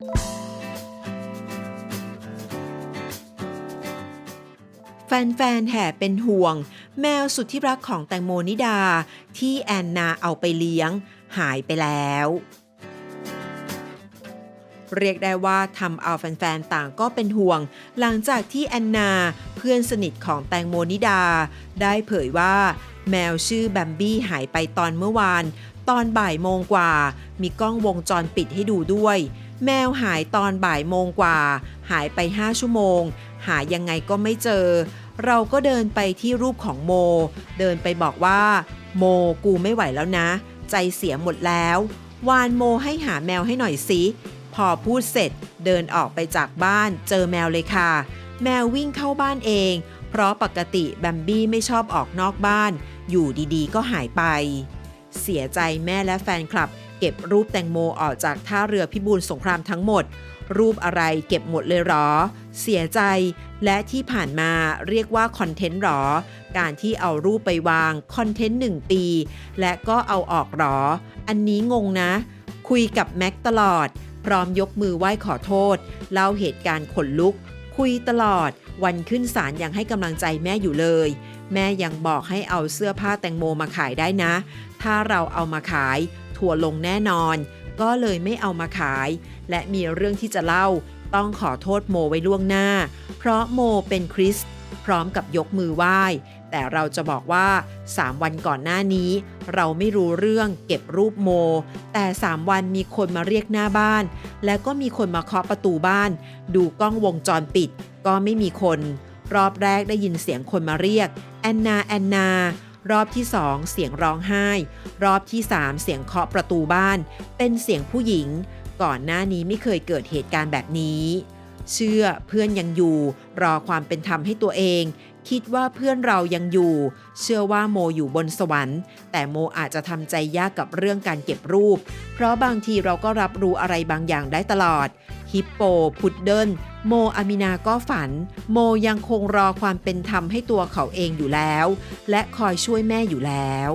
แฟนๆ แห่เป็นห่วง แมวสุดที่รักของแตงโมนิดา ที่แอนนาเอาไปเลี้ยง หายไปแล้ว เรียกได้ว่าทำเอาแฟนๆ ต่างก็เป็นห่วง หลังจากที่แอนนาเพื่อนสนิทของแตงโมนิดา ได้เผยว่า แมวชื่อแบมบี้หายไปตอนเมื่อวาน ตอนบ่ายโมงกว่า มีกล้องวงจรปิดให้ดูด้วย แมวหายตอนบ่ายโมงกว่า หายไป 5 ชั่วโมง หายังไงก็ไม่เจอ เราก็เดินไปที่รูปของโม เดินไปบอกว่า โมกูไม่ไหวแล้วนะ ใจเสียหมดแล้ว วานโมให้หาแมวให้หน่อยสิพอพูดเสร็จเดินออกไปจากบ้านเจอแมวเลยค่ะ แมววิ่งเข้าบ้านเอง เพราะปกติแบมบี้ไม่ชอบออกนอกบ้าน อยู่ดีๆ ก็หายไป เสียใจแม่และแฟนคลับ เก็บรูปแตงโมออกจากท่าเรือพิบูลสงครามทั้งหมด รูปอะไรเก็บหมดเลยหรอ เสียใจและที่ผ่านมาเรียกว่าคอนเทนต์หรอ การที่เอารูปไปวางคอนเทนต์หนึ่งปี และก็เอาออกหรอ อันนี้งงนะ คุยกับแม็กตลอด พร้อมยกมือไหว้ขอโทษ เล่าเหตุการณ์ขนลุก คุยตลอด วันขึ้นศาลยังให้กำลังใจแม่อยู่เลย แม่ยังบอกให้เอาเสื้อผ้าแตงโมมาขายได้นะ ถ้าเราเอามาขาย ถั่วลงแน่นอน ก็เลยไม่เอามาขาย และมีเรื่องที่จะเล่า ต้องขอโทษโมไว้ล่วงหน้า เพราะโมเป็นคริสพร้อมกับยกมือไหว้ แต่เราจะบอกว่า 3 วันก่อนหน้านี้ เราไม่รู้เรื่องเก็บรูปโม แต่ 3 วันมีคนมาเรียกหน้าบ้าน แล้วก็มีคนมาเคาะประตูบ้าน ดูกล้องวงจรปิด ก็ไม่มีคน รอบแรกได้ยินเสียงคนมาเรียก แอนนาแอนนารอบที่ 2 เสียงร้องไห้ รอบที่ 3 เสียงเคาะประตูบ้าน เป็นเสียงผู้หญิง ก่อนหน้านี้ไม่เคยเกิดเหตุการณ์แบบนี้ เชื่อเพื่อนยังอยู่ รอความเป็นธรรมให้ตัวเอง คิดว่าเพื่อนเรายังอยู่ เชื่อว่าโมอยู่บนสวรรค์ แต่โมอาจจะทำใจยากกับเรื่องการเก็บรูป เพราะบางทีเราก็รับรู้อะไรบางอย่างได้ตลอด ฮิปโป พุดเดิลโมอามินาก็ฝัน โมยังคงรอความเป็นธรรมให้ตัวเขาเองอยู่แล้ว และคอยช่วยแม่อยู่แล้ว